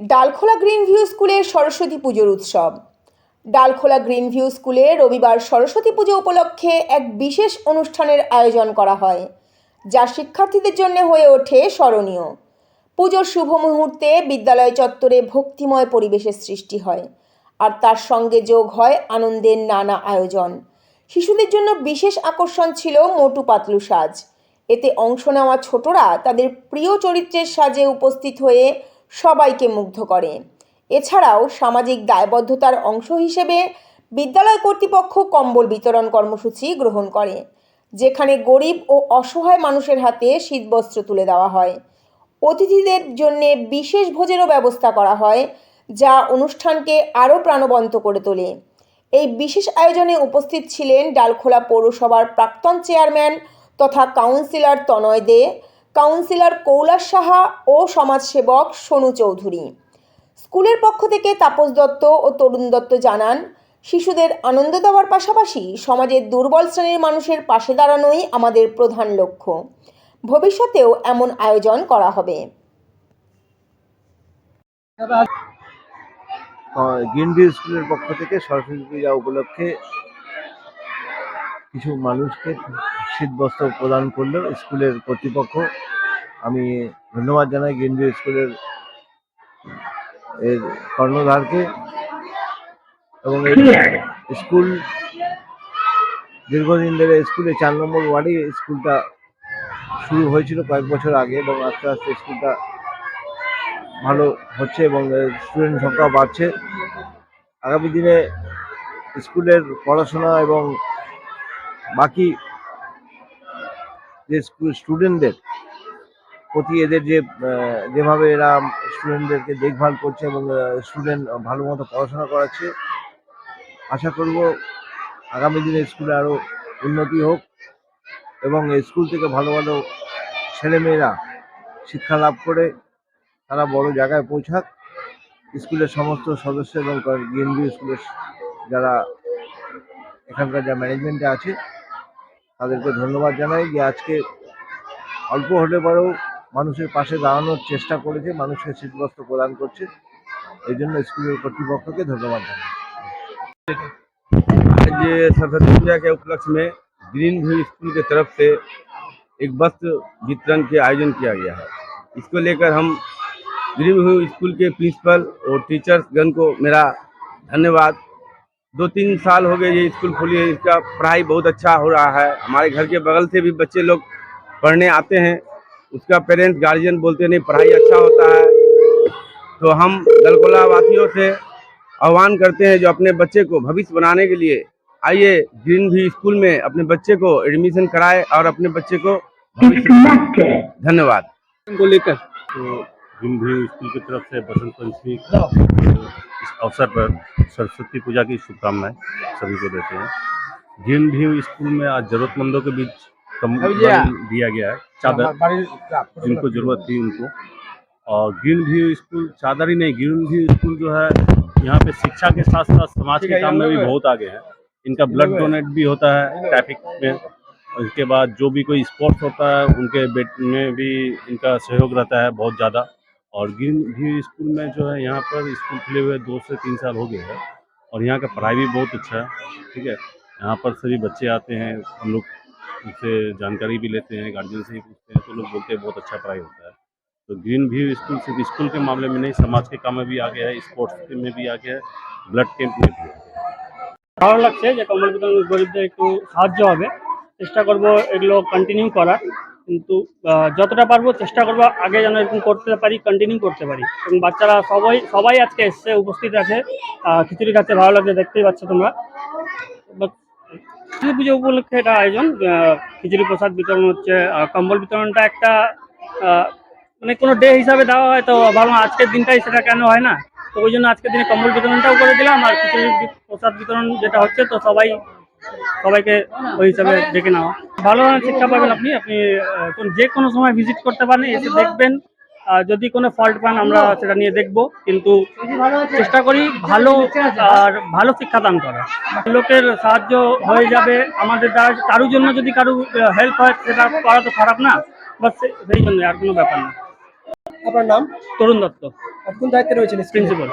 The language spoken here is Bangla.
ডালখোলা গ্রিন ভিউ স্কুলে সরস্বতী পুজোর উৎসব। ডালখোলা গ্রিন ভিউ স্কুলে রবিবার সরস্বতী পুজো উপলক্ষে এক বিশেষ অনুষ্ঠানের আয়োজন করা হয়, যা শিক্ষার্থীদের জন্য হয়ে ওঠে স্মরণীয়। পুজোর শুভ মুহূর্তে বিদ্যালয় চত্বরে ভক্তিময় পরিবেশের সৃষ্টি হয়, আর তার সঙ্গে যোগ হয় আনন্দের নানা আয়োজন। শিশুদের জন্য বিশেষ আকর্ষণ ছিল মোটু পাতলু সাজ। এতে অংশ নেওয়া ছোটরা তাদের প্রিয় চরিত্রের সাজে উপস্থিত হয়ে সবাইকে মুগ্ধ করে। এছাড়াও সামাজিক দায়বদ্ধতার অংশ হিসেবে বিদ্যালয় কর্তৃপক্ষ কম্বল বিতরণ কর্মসূচি গ্রহণ করে, যেখানে গরিব ও অসহায় মানুষের হাতে শীতবস্ত্র তুলে দেওয়া হয়। অতিথিদের জন্যে বিশেষ ভোজেরও ব্যবস্থা করা হয়, যা অনুষ্ঠানকে আরও প্রাণবন্ত করে তোলে। এই বিশেষ আয়োজনে উপস্থিত ছিলেন ডালখোলা পৌরসভার প্রাক্তন চেয়ারম্যান তথা কাউন্সিলর তনয় দে কাউন্সিলর কৌলাস সাহা ও সমাজসেবক সোনু চৌধুরী। স্কুলের পক্ষ থেকে তাপস দত্ত ও তরুণ দত্ত জানান, শিশুদের আনন্দ দেওয়ার পাশাপাশি সমাজের দুর্বল শ্রেণির মানুষের পাশে দাঁড়ানোই আমাদের প্রধান লক্ষ্য। ভবিষ্যতেও এমন আয়োজন করা হবে। স্কুলের পক্ষ থেকে সরস্বতী পূজা উপলক্ষে কিছু মানুষকে শীতবস্ত্র প্রদান করল স্কুলের কর্তৃপক্ষ, আমি ধন্যবাদ জানাই গ্রিনভিউ স্কুলের এর কর্ণধারকে এবং স্কুল দীর্ঘদিন ধরে স্কুলে চার নম্বর ওয়ার্ডে স্কুলটা শুরু হয়েছিল কয়েক বছর আগে এবং আস্তে আস্তে স্কুলটা ভালো হচ্ছে এবং স্টুডেন্ট সংখ্যা বাড়ছে। আগামী দিনে স্কুলের পড়াশোনা এবং বাকি যে স্কুল স্টুডেন্টদের প্রতি এদের যে যেভাবে এরা স্টুডেন্টদেরকে দেখভাল করছে এবং স্টুডেন্ট ভালো মতো পড়াশোনা করাচ্ছে, আশা করব আগামী দিনে স্কুলে আরও উন্নতি হোক এবং স্কুল থেকে ভালো ভালো ছেলেমেয়েরা শিক্ষা লাভ করে তারা বড় জায়গায় পৌঁছাক। স্কুলের সমস্ত সদস্য এবং বিএনবি স্কুলের যারা এখানকার যা ম্যানেজমেন্টে আছে তাদেরকে ধন্যবাদ জানাই যে আজকে অল্প হলে পরেও মানুষের পাশে দাঁড়ানোর চেষ্টা করেছে মানুষকে শীতবস্ত্র প্রদান করছে এই জন্য স্কুলের কর্তৃপক্ষকে ধন্যবাদ জানাই आज सरस्वती पूजा के उपलक्ष्य में ग्रीन व्यू स्कूल की तरफ से एक वस्त्र वितरण के आयोजन किया गया है इसको लेकर हम ग्रीन व्यू स्कूल के प्रिंसिपल और टीचर्स गण को मेरा धन्यवाद दो तीन साल हो गए ये स्कूल खुली है इसका पढ़ाई बहुत अच्छा हो रहा है। हमारे घर के बगल से भी बच्चे लोग पढ़ने आते हैं उसका पेरेंट्स गार्जियन बोलते नहीं पढ़ाई अच्छा होता है। तो हम दलकोला वासियों से आह्वान करते हैं जो अपने बच्चे को भविष्य बनाने के लिए आइए ग्रीन भी स्कूल में अपने बच्चे को एडमिशन कराए और अपने बच्चे को धन्यवाद। को लेकर। तो भी स्कूल की तरफ़ से बसंत पंचमी इस अवसर पर सरस्वती पूजा की शुभकामनाएँ सभी को देते हैं। जिन भी स्कूल में आज जरूरतमंदों के बीच कंबल दिया। गया है। चादर जिनको ज़रूरत थी उनको। और ग्रीन व्यू स्कूल चादर ही नहीं ग्रीन व्यू स्कूल जो है यहाँ पे शिक्षा के साथ साथ समाज के काम में भी बहुत आगे हैं। इनका ब्लड डोनेट भी होता है ट्रैफ़िक में। इसके बाद जो भी कोई स्पोर्ट्स होता है उनके बेट में भी इनका सहयोग रहता है बहुत ज़्यादा। और ग्रीन व्यू स्कूल में जो है यहाँ पर स्कूल खुले हुए दो से तीन साल हो गए हैं और यहाँ का पढ़ाई भी बहुत अच्छा है ठीक है यहाँ पर सभी बच्चे आते हैं हम लोग उनसे जानकारी भी लेते हैं गार्जियन से ही पूछते हैं तो लोग बोलते हैं बहुत अच्छा पढ़ाई होता है तो ग्रीन व्यू स्कूल सिर्फ स्कूल के मामले में नहीं समाज के काम में भी आगे है स्पोर्ट्स में भी आगे है ब्लड कैंप में भी है ভালো লাগছে যে কম্বল বিতরণ গরিবদের একটু সাহায্য হবে চেষ্টা করব এগুলো কন্টিনিউ করার কিন্তু যতটা পারব চেষ্টা করব আগে যেন এরকম করতে পারি কন্টিনিউ করতে পারি। এবং বাচ্চারা সবাই সবাই আজকে এসছে, উপস্থিত আছে। খিচুড়ি খাচ্ছে, ভালো লাগছে, দেখতেই পাচ্ছ তোমরা। খিচুড়ি পুজো উপলক্ষে এটা আয়োজন। খিচুড়ি প্রসাদ বিতরণ হচ্ছে কম্বল বিতরণটা একটা মানে কোনো ডে হিসাবে দেওয়া হয়, তো ভাবলাম আজকের দিনটাই সেটা কেন হয় না? তো ওই জন্য আজকের দিনে কম্বল বিতরণটাও করে দিলাম, আর খিচুড়ি প্রসাদ বিতরণ যেটা হচ্ছে, তো সবাই সবাইকে ওই হিসাবে ডেকে নেওয়া। ভালো ধরনের শিক্ষা পাবেন আপনি। আপনি যে কোনো সময় ভিজিট করতে পারেন এসে দেখবেন। যদি কোনো ফল্ট পান আমরা সেটা নিয়ে দেখব। কিন্তু চেষ্টা করি ভালো আর ভালো শিক্ষাদান করা লোকের সাহায্য হয়ে যাবে আমাদের দ্বারা। কারোর জন্য যদি কারও হেল্প হয় সেটা করা তো খারাপ না। বাস সেই জন্য আর কোনো ব্যাপার না। আপনার নাম? তরুণ দত্ত। কোন দায়িত্বে রয়েছেন? প্রিন্সিপাল